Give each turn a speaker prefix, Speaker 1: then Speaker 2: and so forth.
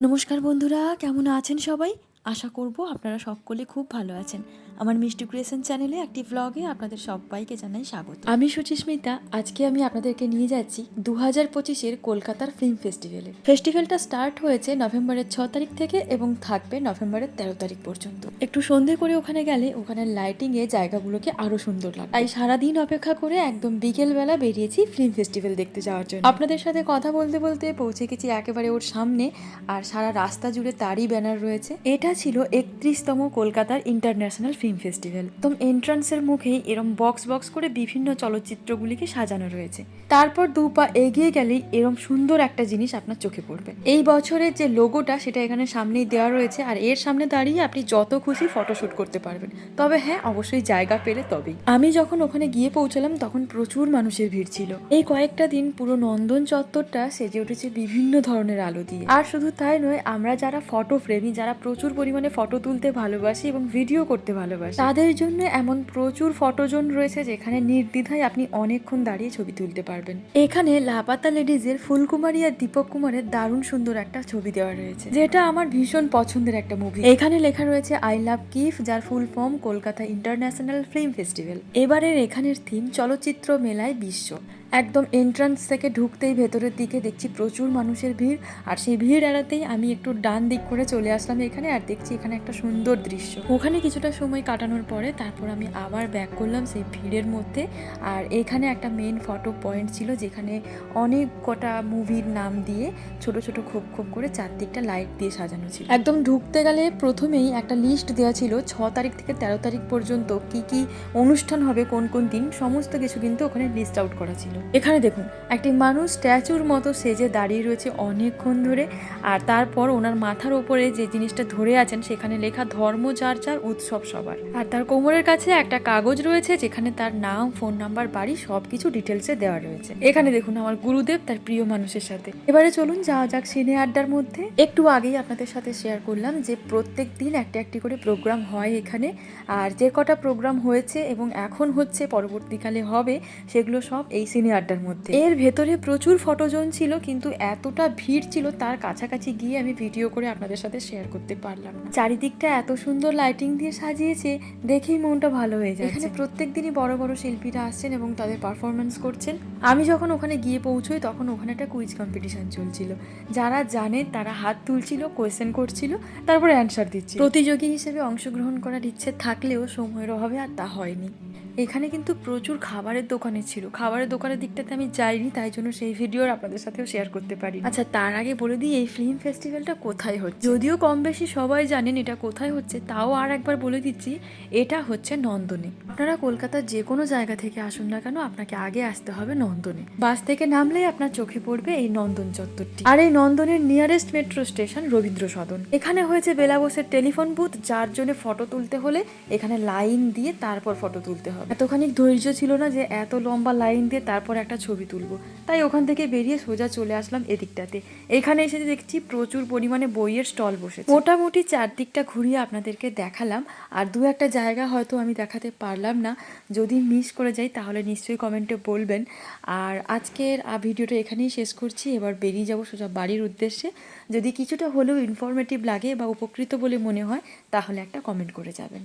Speaker 1: নমস্কার বন্ধুরা কেমন আছেন সবাই? আশা করব আপনারা সকলে খুব ভালো আছেন। আমার মিষ্টি ক্রিয়েশন চ্যানেলে একটি ভ্লগে আপনাদের সবাইকে জানাই স্বাগত। আমি সুচিস্মিতা, আজকে আমি আপনাদেরকে নিয়ে যাচ্ছি দু হাজার পঁচিশের কলকাতার ফিল্ম ফেস্টিভ্যালে ফেস্টিভ্যালটা স্টার্ট হয়েছে নভেম্বরের ছ তারিখ থেকে এবং থাকবে নভেম্বরের তেরো তারিখ পর্যন্ত। একটু সন্ধে করে ওখানে গেলে ওখানে লাইটিংয়ে জায়গাগুলোকে আরও সুন্দর লাগে তাই সারাদিন অপেক্ষা করে একদম বিকেলবেলা বেরিয়েছি ফিল্ম ফেস্টিভ্যাল দেখতে যাওয়ার জন্য। আপনাদের সাথে কথা বলতে বলতে পৌঁছে গেছি একেবারে ওর সামনে আর সারা রাস্তা জুড়ে তারই ব্যানার রয়েছে। এটা ছিল একত্রিশতম কলকাতার ইন্টারন্যাশনাল ফিল্ম ফেস্টিভ্যাল। একদম এন্ট্রান্সের মুখেই এরম বক্স বক্স করে বিভিন্ন চলচ্চিত্রগুলিকে সাজানো রয়েছে। তারপর দু পা এগিয়ে গেলেই এরম সুন্দর একটা জিনিস আপনার চোখে পড়বে। এই বছরের যে লোগোটা সেটা এখানে সামনেই দেওয়া রয়েছে আর এর সামনে দাঁড়িয়ে আপনি যত খুশি ফটোশুট করতে পারবেন। তবে হ্যাঁ অবশ্যই জায়গা পেলে তবেই। আমি যখন ওখানে গিয়ে পৌঁছলাম তখন প্রচুর মানুষের ভিড় ছিল। এই কয়েকটা দিন পুরো নন্দন চত্বরটা সেজে উঠেছে বিভিন্ন ধরনের আলো দিয়ে। আর শুধু তাই নয়, আমরা যারা ফটো প্রেমী, যারা প্রচুর পরিমাণে ফটো তুলতে ভালোবাসি এবং ভিডিও করতে ভালোবাসি তাদের জন্য এমন প্রচুর ফটোজোন রয়েছে যেখানে নির্দ্বিধায় আপনি অনেকক্ষণ দাঁড়িয়ে ছবি তুলতে পারবেন। এখানে লাপাতা লেডিজের ফুলকুমারী আর দীপক কুমারের দারুণ সুন্দর একটা ছবি দেওয়া রয়েছে যেটা আমার ভীষণ পছন্দের একটা মুভি এখানে লেখা রয়েছে আই লাভ কিফ যার full form Kolkata international film festival এবারের এখানের থিম চলচ্চিত্র মেলায় বিশ্ব। একদম এন্ট্রান্স থেকে ঢুকতেই ভেতরের দিকে দেখছি প্রচুর মানুষের ভিড়, আর সেই ভিড় এড়াতেই আমি একটু ডান দিক করে চলে আসলাম এখানে, আর দেখছি এখানে একটা সুন্দর দৃশ্য। ওখানে কিছুটা সময় কাটানোর পরে তারপর আমি আবার ব্যাক করলাম সেই ভিড়ের মধ্যে, আর এখানে একটা মেন ফটো পয়েন্ট ছিল যেখানে অনেক কটা মুভির নাম দিয়ে ছোট ছোট খোপ খোপ করে চারদিকটা লাইট দিয়ে সাজানো ছিল। একদম ঢুকতে গেলে প্রথমেই একটা লিস্ট দেওয়া ছিল, ছ তারিখ থেকে তেরো তারিখ পর্যন্ত কি কি অনুষ্ঠান হবে, কোন কোন দিন, সমস্ত কিছু কিন্তু ওখানে লিস্ট আউট করা ছিল। এখানে দেখুন, একটি মানুষ স্ট্যাচুর মতো সেজে দাঁড়িয়ে রয়েছে অনেকক্ষণ ধরে আর তারপর ওনার মাথার উপরে যে জিনিসটা ধরে আছেন সেখানে লেখা ধর্ম, যার যার উৎসব সবার। আর তার কোমরের কাছে একটা কাগজ রয়েছে যেখানে তার নাম, ফোন নাম্বার, বাড়ি সব কিছু ডিটেলসে দেওয়া রয়েছে। এখানে দেখুন আমার গুরুদেব তার প্রিয় মানুষের সাথে। এবারে চলুন যাওয়া যাক সিনে আড্ডার মধ্যে। একটু আগেই আপনাদের সাথে শেয়ার করলাম যে প্রত্যেক দিন একটা একটি করে প্রোগ্রাম হয় এখানে। আর যে কটা প্রোগ্রাম হয়েছে এবং এখন হচ্ছে, পরবর্তীকালে হবে, সেগুলো সব এই সিনে আড্ডার মধ্যে। এর ভেতরে প্রচুর ফটোজন ছিল কিন্তু এতটা ভিড় ছিল তার কাছাকাছি গিয়ে আমি ভিডিও করে আপনাদের সাথে শেয়ার করতে পারলাম না। চারিদিকটা এত সুন্দর লাইটিং দিয়ে সাজিয়েছে দেখেই মনটা ভালো হয়ে যায় এখানে প্রত্যেক দিনই বড় বড় শিল্পীরা আসছেন এবং তাদের পারফরমেন্স করছেন। আমি যখন ওখানে গিয়ে পৌঁছই তখন ওখানে একটা কুইজ কম্পিটিশন চলছিল। যারা জানে তারা হাত তুলছিল কোয়েশ্চেন করছিল তারপরে অ্যান্সার দিচ্ছিল। প্রতিযোগী হিসেবে অংশগ্রহণ করার ইচ্ছে থাকলেও সময়ের অভাবে আর তা হয়নি। এখানে কিন্তু প্রচুর খাবারের দোকানে ছিল। খাবারের দোকানের দিকটাতে আমি যাইনি, তাই জন্য সেই ভিডিও আপনাদের সাথেও শেয়ার করতে পারি আচ্ছা তার আগে বলে দিই, এই ফিল্ম ফেস্টিভ্যালটা কোথায় হচ্ছে? যদিও কম বেশি সবাই জানেন এটা কোথায় হচ্ছে, তাও আর একবার বলে দিচ্ছি, এটা হচ্ছে নন্দনে। আপনারা কলকাতার যে কোনো জায়গা থেকে আসুন না কেন, আপনাকে আগে আসতে হবে নন্দনে। বাস থেকে নামলেই আপনার চোখে পড়বে এই নন্দন চত্বরটি। আর এই নন্দনের nearest metro station Rabindra Sadan এখানে হয়েছে বেলাবোসের টেলিফোন বুথ যার জন্য ফটো তুলতে হলে এখানে লাইন দিয়ে তারপর ফটো তুলতে হবে। এতখানি ধৈর্য ছিল না যে এত লম্বা লাইন দিয়ে তারপর একটা ছবি তুলবো। তাই ওখান থেকে বেরিয়ে সোজা চলে আসলাম এদিকটাতে। এখানে এসে দেখছি প্রচুর পরিমাণে বইয়ের স্টল বসে মোটামুটি চারদিকটা ঘুরিয়ে আপনাদেরকে দেখালাম। আর দু একটা জায়গা হয়তো আমি দেখাতে পারলাম না। যদি মিস করে যাই তাহলে নিশ্চয়ই কমেন্টে বলবেন। আর আজকের ভিডিওটা এখানেই শেষ করছি। এবার বেরিয়ে যাব সোজা বাড়ির উদ্দেশ্যে। যদি কিছুটা হলেও ইনফরমেটিভ লাগে বা উপকৃত বলে মনে হয় তাহলে একটা কমেন্ট করে যাবেন।